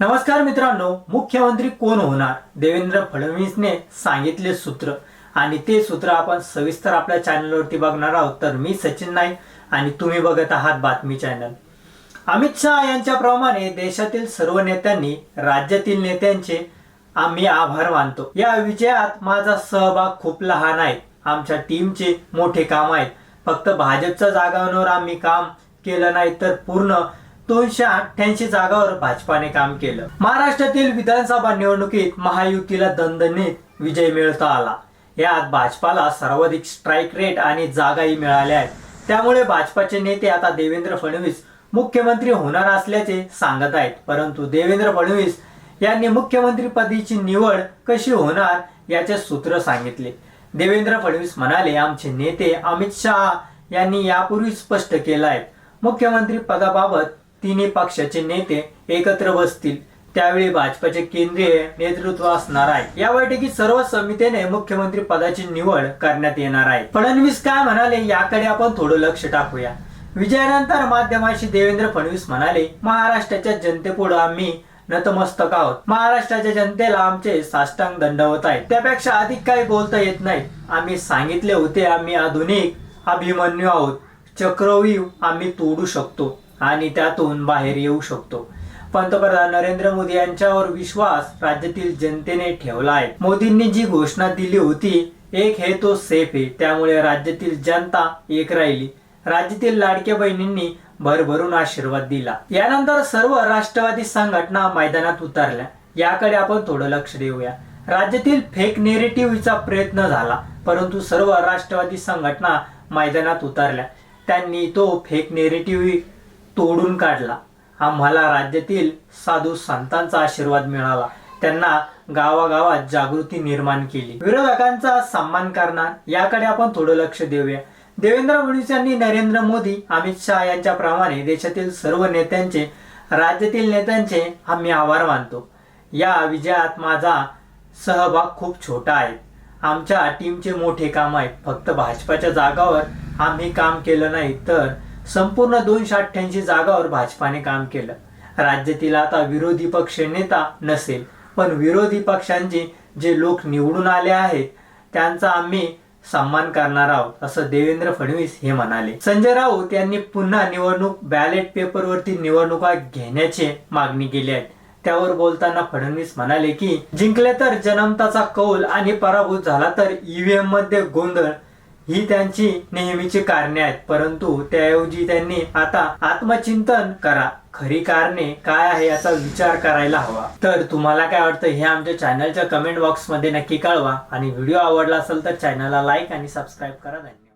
नमस्कार मित्रांनो मुख्यमंत्री कोण होणार? देवेंद्र फडणवीसने सांगितले सूत्र. आणि ते सूत्र आपण सविस्तर आपल्या चॅनलवरती बघणार आहोत. तर मी सचिन नाईक आणि तुम्ही बघत आहात बातमी चॅनल अमित शहा यांच्याप्रमाणे देशातील सर्व नेत्यांनी राज्यातील नेत्यांचे आम्ही आभार मानतो. या विजयात माझा सहभाग खूप लहान आहे. आमच्या टीमचे मोठे काम आहेत. फक्त भाजपच्या जागांवर आम्ही काम केलं नाही तर पूर्ण दोनशे अठ्ठ्याऐंशी जागावर भाजपाने काम केलं. महाराष्ट्रातील विधानसभा निवडणुकीत महायुतीला दणदणीत विजय मिळवता आला. यात भाजपाला सर्वाधिक स्ट्राईक रेट आणि जागाही मिळाल्या आहेत. त्यामुळे भाजपाचे नेते आता देवेंद्र फडणवीस मुख्यमंत्री होणार असल्याचे सांगत आहेत. परंतु देवेंद्र फडणवीस यांनी मुख्यमंत्रीपदाची निवड कशी होणार याचे सूत्र सांगितले. देवेंद्र फडणवीस म्हणाले आमचे नेते अमित शहा यांनी यापूर्वी स्पष्ट केलं आहे. मुख्यमंत्री पदाबाबत तिन्ही पक्षाचे नेते एकत्र बसतील. त्यावेळी भाजपाचे केंद्रीय नेतृत्व असणार आहे. या बैठकीत सर्व समितीने मुख्यमंत्री पदाची निवड करण्यात येणार आहे. फडणवीस काय म्हणाले याकडे आपण थोडं लक्ष टाकूया. विजयानंतर माध्यमाशी देवेंद्र फडणवीस म्हणाले महाराष्ट्राच्या जनतेपुढे आम्ही नतमस्तक आहोत. महाराष्ट्राच्या जनतेला आमचे साष्टांग दंडवत आहे त्यापेक्षा अधिक काही बोलता येत नाही. आम्ही सांगितले होते आम्ही आधुनिक अभिमन्यू आहोत. चक्रव्यूह आम्ही तोडू शकतो. आणि त्यातून बाहेर येऊ शकतो. पंतप्रधान नरेंद्र मोदी यांच्यावर विश्वास राज्यातील जनतेने ठेवला आहे. मोदींनी जी घोषणा दिली होती एक हे तो सेफ आहे. त्यामुळे राज्यातील जनता एक राहिली. राज्यातील लाडक्या बहिणींनी भरभरून आशीर्वाद दिला. यानंतर सर्व राष्ट्रवादी संघटना मैदानात उतरल्या. याकडे आपण थोडं लक्ष देऊया. राज्यातील फेक नेरेटिव्हचा प्रयत्न झाला परंतु सर्व राष्ट्रवादी संघटना मैदानात उतरल्या. त्यांनी तो फेक नेरेटिव्ह तोडून काढला. आम्हाला राज्यातील साधू संतांचा आशीर्वाद मिळाला. त्यांना गावागावात जागृती निर्माण केली. विरोधकांचा सन्मान करणार याकडे आपण थोडं लक्ष देऊया. देवेंद्र फडणवीस यांनी नरेंद्र मोदी अमित शहा यांच्याप्रमाणे देशातील सर्व नेत्यांचे राज्यातील नेत्यांचे आम्ही आभार मानतो. या विजयात माझा सहभाग खूप छोटा आहे. आमच्या टीमचे मोठे काम आहे. फक्त भाजपाच्या जागावर आम्ही काम केलं नाही तर संपूर्ण दोनशे अठ्ठ्याऐंशी जागावर भाजपाने काम केलं. राज्यातील आता विरोधी पक्ष नेता नसेल पण विरोधी पक्षांचे जे लोक निवडून आले आहेत त्यांचा आम्ही सन्मान करणार आहोत असं देवेंद्र फडणवीस हे म्हणाले. संजय राऊत यांनी पुन्हा निवडणूक बॅलेट पेपरवरती निवडणुका घेण्याची मागणी केली आहे. त्यावर बोलताना फडणवीस म्हणाले की जिंकले तर जन्मताचा कौल आणि पराभूत झाला तर ईव्हीएममध्ये गोंधळ ही त्यांची नेहमीची कारणे आहेत. परंतु त्याऐवजी त्यांनी आता आत्मचिंतन करा. खरी कारणे काय आहे याचा विचार करायला हवा. तर तुम्हाला काय वाटतं हे आमच्या चॅनलच्या कमेंट बॉक्समध्ये नक्की कळवा. आणि व्हिडिओ आवडला असेल तर चॅनलला लाईक आणि सबस्क्राईब करा. धन्यवाद.